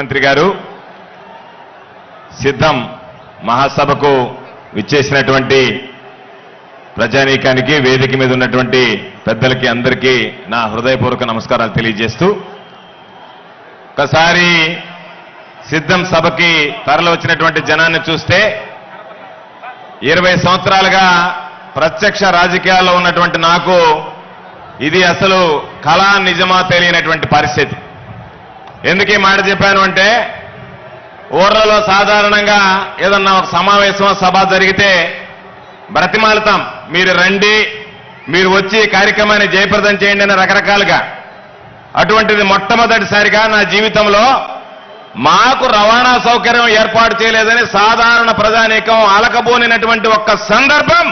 మంత్రి గారు సిద్ధం మహాసభకు విచ్చేసినటువంటి ప్రజానీకానికి వేదిక మీద ఉన్నటువంటి పెద్దలకి అందరికీ నా హృదయపూర్వక నమస్కారాలు తెలియజేస్తూ ఒకసారి సిద్ధం సభకి తరలి వచ్చినటువంటి జనాన్ని చూస్తే ఇరవై సంవత్సరాలుగా ప్రత్యక్ష రాజకీయాల్లో ఉన్నటువంటి నాకు ఇది అసలు కళా నిజమా తెలియనటువంటి పరిస్థితి. ఎందుకు ఈ మాట చెప్పాను అంటే ఊర్లలో సాధారణంగా ఏదన్నా ఒక సమావేశం సభ జరిగితే బ్రతిమాలుతాం. మీరు రండి మీరు వచ్చి కార్యక్రమాన్ని జయప్రదం చేయండి అని రకరకాలుగా. అటువంటిది మొట్టమొదటిసారిగా నా జీవితంలో మాకు రవాణా సౌకర్యం ఏర్పాటు చేయలేదని సాధారణ ప్రజానీకం అలకబోనినటువంటి ఒక్క సందర్భం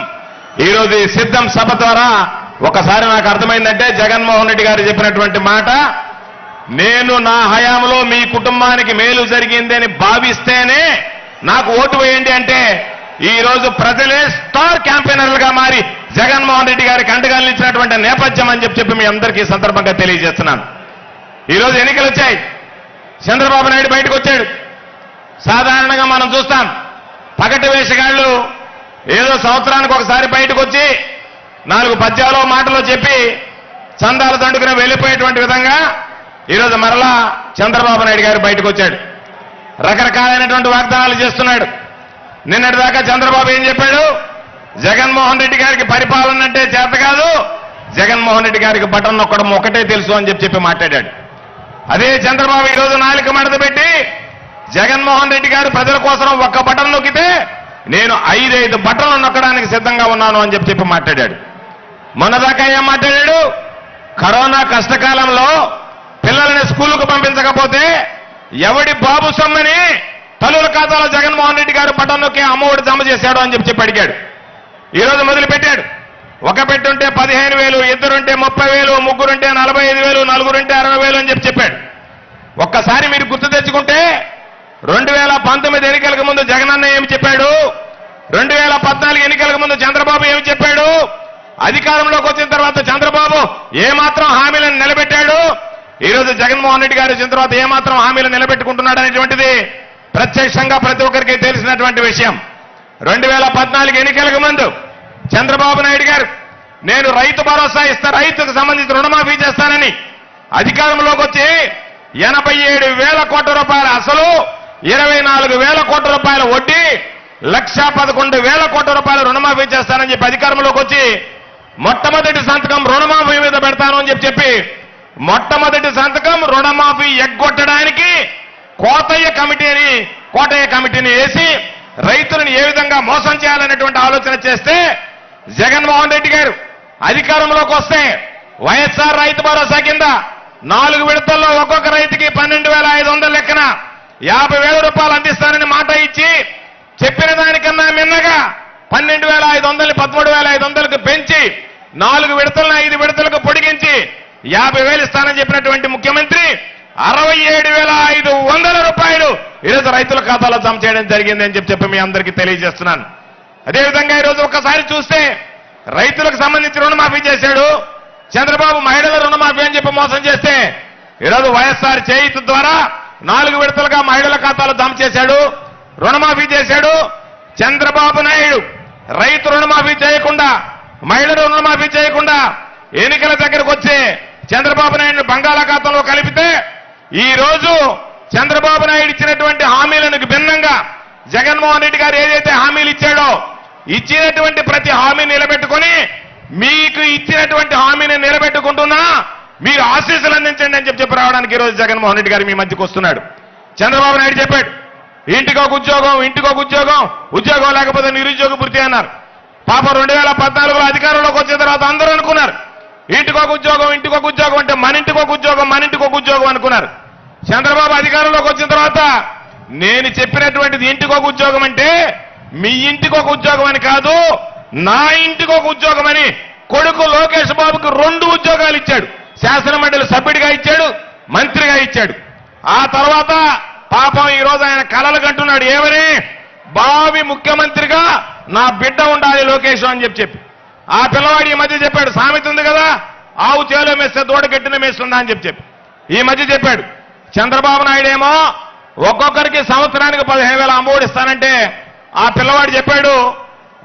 ఈరోజు సిద్ధం సభ ద్వారా ఒకసారి నాకు అర్థమైందంటే జగన్మోహన్ రెడ్డి గారు చెప్పినటువంటి మాట నేను నా హయాంలో మీ కుటుంబానికి మేలు జరిగిందని భావిస్తేనే నాకు ఓటు వేయండి అంటే ఈరోజు ప్రజలే స్టార్ క్యాంపెయినర్లుగా మారి జగన్మోహన్ రెడ్డి గారికి అండగా నేపథ్యం అని చెప్పి చెప్పి మీ అందరికీ సందర్భంగా తెలియజేస్తున్నాను. ఈరోజు ఎన్నికలు వచ్చాయి. చంద్రబాబు నాయుడు బయటకు వచ్చాడు. సాధారణంగా మనం చూస్తాం. పగటి వేషగాళ్ళు ఏదో సంవత్సరానికి ఒకసారి బయటకు వచ్చి నాలుగు పద్యాలు మాటలో చెప్పి చందాలు దండుకుని వెళ్ళిపోయేటువంటి విధంగా ఈరోజు మరలా చంద్రబాబు నాయుడు గారు బయటకు వచ్చాడు. రకరకాలైనటువంటి వాగ్దానాలు చేస్తున్నాడు. నిన్నటిదాకా చంద్రబాబు ఏం చెప్పాడు? జగన్మోహన్ రెడ్డి గారికి పరిపాలన అంటే చేత కాదు జగన్మోహన్ రెడ్డి గారికి బటన్ నొక్కడం ఒకటే తెలుసు అని చెప్పి చెప్పి మాట్లాడాడు. అదే చంద్రబాబు ఈరోజు నాలుగు నాలుక మడత పెట్టి జగన్మోహన్ రెడ్డి గారు ప్రజల కోసం ఒక్క బటన్ నొక్కితే నేను ఐదైదు బటన్లు నొక్కడానికి సిద్ధంగా ఉన్నాను అని చెప్పి చెప్పి మాట్లాడాడు. మొన్నదాకా ఏం మాట్లాడాడు? కరోనా కష్టకాలంలో పిల్లల్ని స్కూలుకు పంపించకపోతే ఎవడి బాబు సొమ్మని తల్లుల ఖాతాలో జగన్మోహన్ రెడ్డి గారు బటన్ నొక్కి అమ్మఒడి జమ చేశాడు అని చెప్పి చెప్పి అడిగాడు ఈ రోజు ఒక పెట్టుంటే పదిహేను వేలు ఇద్దరుంటే ముప్పై వేలు ముగ్గురుంటే నలభై ఐదు వేలు నలుగురుంటే అరవై వేలు అని చెప్పి చెప్పాడు. ఒక్కసారి మీరు గుర్తు తెచ్చుకుంటే రెండు వేల పంతొమ్మిది ఎన్నికలకు ముందు జగనన్న ఏమి చెప్పాడు? రెండు వేల పద్నాలుగు ఎన్నికలకు ముందు చంద్రబాబు ఏమి చెప్పాడు? అధికారంలోకి వచ్చిన తర్వాత చంద్రబాబు ఏమాత్రం హామీలను నిలబెట్టాడు? ఈ రోజు జగన్మోహన్ రెడ్డి గారు వచ్చిన తర్వాత ఏమాత్రం హామీలు నిలబెట్టుకుంటున్నాడు అనేటువంటిది ప్రత్యక్షంగా ప్రతి ఒక్కరికి తెలిసినటువంటి విషయం. రెండు వేల పద్నాలుగు ఎన్నికలకు ముందు చంద్రబాబు నాయుడు గారు నేను రైతు భరోసా ఇస్తా రైతుకు సంబంధించి రుణమాఫీ చేస్తానని అధికారంలోకి వచ్చి ఎనభై ఏడు వేల కోట్ల రూపాయల అసలు ఇరవై నాలుగు వేల కోట్ల రూపాయల వడ్డీ లక్ష పదకొండు వేల కోట్ల రూపాయల రుణమాఫీ చేస్తానని చెప్పి అధికారంలోకి వచ్చి మొట్టమొదటి సంతకం రుణమాఫీ మీద పెడతాను అని చెప్పి చెప్పి మొట్టమొదటి సంతకం రుణమాఫీ ఎగ్గొట్టడానికి కోతయ్య కమిటీని కోటయ్య కమిటీని వేసి రైతులను ఏ విధంగా మోసం చేయాలనేటువంటి ఆలోచన చేస్తే జగన్మోహన్ రెడ్డి గారు అధికారంలోకి వస్తే వైఎస్ఆర్ రైతు భరోసా కింద నాలుగు విడతల్లో ఒక్కొక్క రైతుకి పన్నెండు వేల ఐదు వందల లెక్కన యాభై వేల రూపాయలు అందిస్తానని మాట ఇచ్చి చెప్పిన దానికన్నా మిన్నగా పన్నెండు వేల ఐదు వందలు పదమూడు వేల ఐదు వందలకు పెంచి నాలుగు విడతలను ఐదు విడతలకు పొడిగించి యాభై వేలు ఇస్తానని చెప్పినటువంటి ముఖ్యమంత్రి అరవై ఏడు వేల ఐదు వందల రూపాయలు ఈరోజు రైతుల ఖాతాలో జమ చేయడం జరిగిందని చెప్పి చెప్పి మీ అందరికీ తెలియజేస్తున్నాను. అదేవిధంగా ఈరోజు ఒక్కసారి చూస్తే రైతులకు సంబంధించి రుణమాఫీ చేశాడు. చంద్రబాబు మహిళల రుణమాఫీ అని చెప్పి మోసం చేస్తే ఈరోజు వైఎస్ఆర్ చేయిత ద్వారా నాలుగు విడతలుగా మహిళల ఖాతాలో జమ చేశాడు రుణమాఫీ చేశాడు. చంద్రబాబు నాయుడు రైతు రుణమాఫీ చేయకుండా మహిళలు రుణమాఫీ చేయకుండా ఎన్నికల దగ్గరకు వచ్చే చంద్రబాబు నాయుడు బంగాళాఖాతంలో కలిపితే ఈ రోజు చంద్రబాబు నాయుడు ఇచ్చినటువంటి హామీలకు భిన్నంగా జగన్మోహన్ రెడ్డి గారు ఏదైతే హామీలు ఇచ్చాడో ఇచ్చినటువంటి ప్రతి హామీని నిలబెట్టుకొని మీకు ఇచ్చినటువంటి హామీని నిలబెట్టుకుంటున్నా మీరు ఆశీస్సులు అందించండి అని చెప్పి రావడానికి ఈ రోజు జగన్మోహన్ రెడ్డి గారు మీ మధ్యకు వస్తున్నాడు. చంద్రబాబు నాయుడు చెప్పాడు ఇంటికి ఒక ఉద్యోగం ఇంటికి ఒక ఉద్యోగం ఉద్యోగం లేకపోతే నిరుద్యోగ పూర్తి అన్నారు. పాపం రెండు వేల పద్నాలుగులో అధికారంలోకి వచ్చిన తర్వాత అందరూ అనుకున్నారు ఇంటికి ఒక ఉద్యోగం ఇంటికి ఒక ఉద్యోగం అంటే మన ఇంటికి ఒక ఉద్యోగం మన ఇంటికి ఒక ఉద్యోగం అనుకున్నారు. చంద్రబాబు అధికారంలోకి వచ్చిన తర్వాత నేను చెప్పినటువంటిది ఇంటికి ఒక ఉద్యోగం అంటే మీ ఇంటికి ఒక ఉద్యోగం అని కాదు నా ఇంటికి ఒక ఉద్యోగం అని కొడుకు లోకేష్ బాబుకు రెండు ఉద్యోగాలు ఇచ్చాడు. శాసనమండలి సభ్యుడిగా ఇచ్చాడు మంత్రిగా ఇచ్చాడు. ఆ తర్వాత పాపం ఈ రోజు ఆయన కలలు కంటున్నాడు. ఏమని బావి ముఖ్యమంత్రిగా నా బిడ్డ ఉండాలి లోకేష్ అని చెప్పి చెప్పి. ఆ పిల్లవాడు ఈ మధ్య చెప్పాడు సామెత ఉంది కదా ఆవు చేలో మేస్తే దూడ గట్టిన మేస్తుందా? అని చెప్పి చెప్పి. ఈ మధ్య చెప్పాడు చంద్రబాబు నాయుడు ఏమో ఒక్కొక్కరికి సంవత్సరానికి పదిహేను వేల అమ్మఒడి ఇస్తానంటే ఆ పిల్లవాడు చెప్పాడు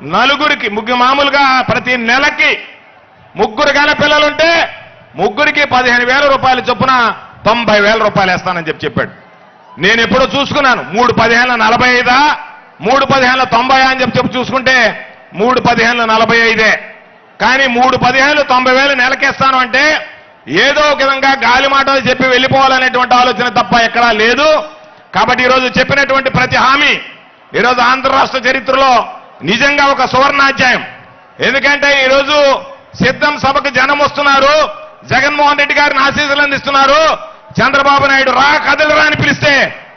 నలుగురికి ముగ్గు మామూలుగా ప్రతి నెలకి ముగ్గురు గల పిల్లలుంటే ముగ్గురికి పదిహేను వేల రూపాయలు చొప్పున తొంభై వేల రూపాయలు వేస్తానని చెప్పి చెప్పాడు. నేను ఎప్పుడో చూసుకున్నాను మూడు పదిహేనుల నలభై ఐదా మూడు పదిహేనుల తొంభై అని చెప్పి చెప్పి చూసుకుంటే మూడు పదిహేనుల నలభై ఐదే. కానీ మూడు పదిహేను తొంభై వేలు నెలకేస్తాను అంటే ఏదో ఒక విధంగా గాలి మాటలు చెప్పి వెళ్ళిపోవాలనేటువంటి ఆలోచన తప్ప ఎక్కడా లేదు. కాబట్టి ఈరోజు చెప్పినటువంటి ప్రతి హామీ ఈరోజు ఆంధ్ర రాష్ట్ర చరిత్రలో నిజంగా ఒక సువర్ణాధ్యాయం. ఎందుకంటే ఈరోజు సిద్ధం సభకు జనం వస్తున్నారు జగన్మోహన్ రెడ్డి గారిని ఆశీస్సులు అందిస్తున్నారు. చంద్రబాబు నాయుడు రా కదలరా అని పిలిస్తే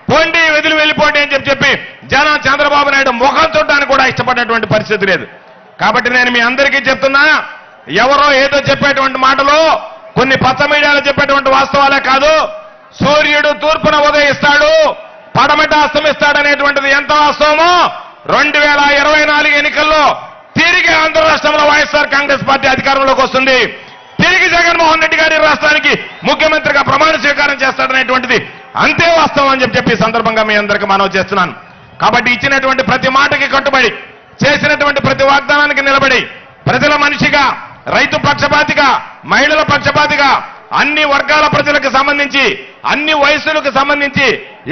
పోండి వెదిలి వెళ్ళిపోండి అని చెప్పి చెప్పి జనం చంద్రబాబు నాయుడు ముఖం చూడడానికి కూడా ఇష్టపడినటువంటి పరిస్థితి లేదు. కాబట్టి నేను మీ అందరికీ చెప్తున్నా ఎవరో ఏదో చెప్పేటువంటి మాటలు కొన్ని పచ్చ మీడియాలో చెప్పేటువంటి వాస్తవాలే కాదు సూర్యుడు తూర్పున ఉదయిస్తాడు పడమట అస్తమిస్తాడనేటువంటిది ఎంత వాస్తవమో రెండు వేల ఇరవై నాలుగు ఎన్నికల్లో తిరిగి ఆంధ్ర రాష్ట్రంలో వైఎస్ఆర్ కాంగ్రెస్ పార్టీ అధికారంలోకి వస్తుంది. తిరిగి జగన్మోహన్ రెడ్డి గారి రాష్ట్రానికి ముఖ్యమంత్రిగా ప్రమాణ స్వీకారం చేస్తాడనేటువంటిది అంతే వాస్తవం అని చెప్పి చెప్పి సందర్భంగా మీ అందరికీ మనవి చేస్తున్నాను. కాబట్టి ఇచ్చినటువంటి ప్రతి మాటకి కట్టుబడి చేసినటువంటి ప్రతి వాగ్దానానికి నిలబడి ప్రజల మనిషిగా రైతు పక్షపాతిగా మహిళల పక్షపాతిగా అన్ని వర్గాల ప్రజలకు సంబంధించి అన్ని వయసులకు సంబంధించి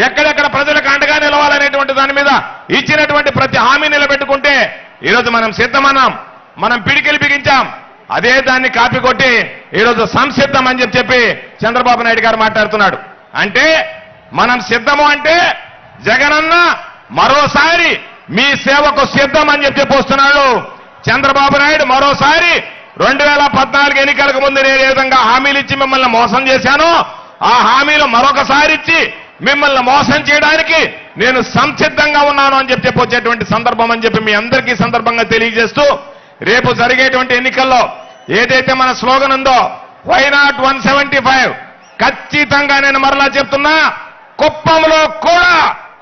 ఎక్కడెక్కడ ప్రజలకు అండగా నిలవాలనేటువంటి దాని మీద ఇచ్చినటువంటి ప్రతి హామీ నిలబెట్టుకుంటే ఈరోజు మనం సిద్ధమన్నాం మనం పిడికిలు బిగించాం అదే దాన్ని కాపీ కొట్టి ఈరోజు సంసిద్ధం అని చెప్పి చెప్పి చంద్రబాబు నాయుడు గారు మాట్లాడుతున్నాడు. అంటే మనం సిద్ధము అంటే జగనన్న మరోసారి మీ సేవకు సిద్ధం అని చెప్పి చెప్పి చంద్రబాబు నాయుడు మరోసారి రెండు వేల పద్నాలుగు ఎన్నికలకు ముందు నేను ఏ విధంగా హామీలు ఇచ్చి మిమ్మల్ని మోసం చేశానో ఆ హామీలు మరొకసారి ఇచ్చి మిమ్మల్ని మోసం చేయడానికి నేను సంసిద్ధంగా ఉన్నాను అని చెప్పి చెప్పి వచ్చేటువంటి సందర్భం అని చెప్పి మీ అందరికీ సందర్భంగా తెలియజేస్తూ రేపు జరిగేటువంటి ఎన్నికల్లో ఏదైతే మన స్లోగన్ ఉందో why not one seventy five ఖచ్చితంగా నేను మరలా చెప్తున్నా కుప్పంలో కూడా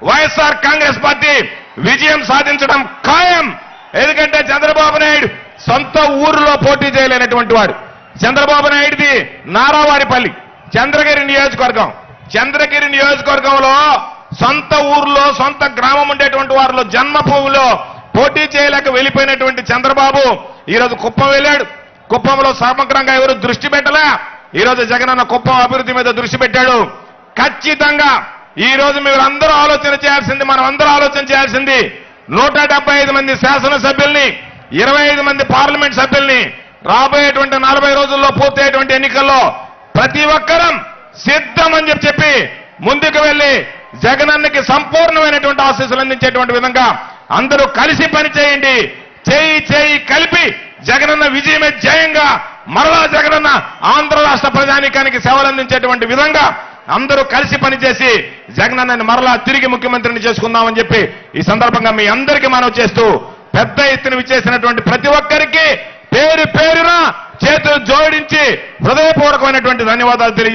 వైఎస్ఆర్ కాంగ్రెస్ పార్టీ విజయం సాధించడం ఖాయం. ఎందుకంటే చంద్రబాబు నాయుడు సొంత ఊరిలో పోటీ చేయలేనటువంటి వాడు. చంద్రబాబు నాయుడిది నారావారిపల్లి చంద్రగిరి నియోజకవర్గం. చంద్రగిరి నియోజకవర్గంలో సొంత ఊర్లో సొంత గ్రామం ఉండేటువంటి వారిలో జన్మభూమిలో పోటీ చేయలేక వెళ్ళిపోయినటువంటి చంద్రబాబు ఈరోజు కుప్పం వెళ్ళాడు. కుప్పంలో సమగ్రంగా ఎవరు దృష్టి పెట్టలే? ఈరోజు జగనన్న కుప్పం అభివృద్ధి మీద దృష్టి పెట్టాడు. ఖచ్చితంగా ఈ రోజు మీరు అందరూ ఆలోచన చేయాల్సింది మనం అందరూ ఆలోచన చేయాల్సింది నూట ఐదు మంది శాసనసభ్యుల్ని ఇరవై ఐదు మంది పార్లమెంట్ సభ్యుల్ని రాబోయేటువంటి నలభై రోజుల్లో పూర్తయ్యేటువంటి ఎన్నికల్లో ప్రతి ఒక్కరం సిద్ధం అని చెప్పి ముందుకు వెళ్ళి జగనన్నకి సంపూర్ణమైనటువంటి ఆశీస్సులు అందించేటువంటి విధంగా అందరూ కలిసి పని చేయండి. చేయి చేయి కలిపి జగనన్న విజయమే జయంగా మరలా జగనన్న ఆంధ్ర రాష్ట్ర ప్రజానీకానికి సేవలు అందించేటువంటి విధంగా అందరూ కలిసి పనిచేసి జగనన్నని మరలా తిరిగి ముఖ్యమంత్రిని చేసుకుందామని చెప్పి ఈ సందర్భంగా మీ అందరికీ మనం చేస్తూ పెద్ద ఎత్తున విచ్చేసినటువంటి ప్రతి ఒక్కరికి పేరు పేరున చేతులు జోడించి హృదయపూర్వకమైనటువంటి ధన్యవాదాలు తెలియజేస్తున్నాను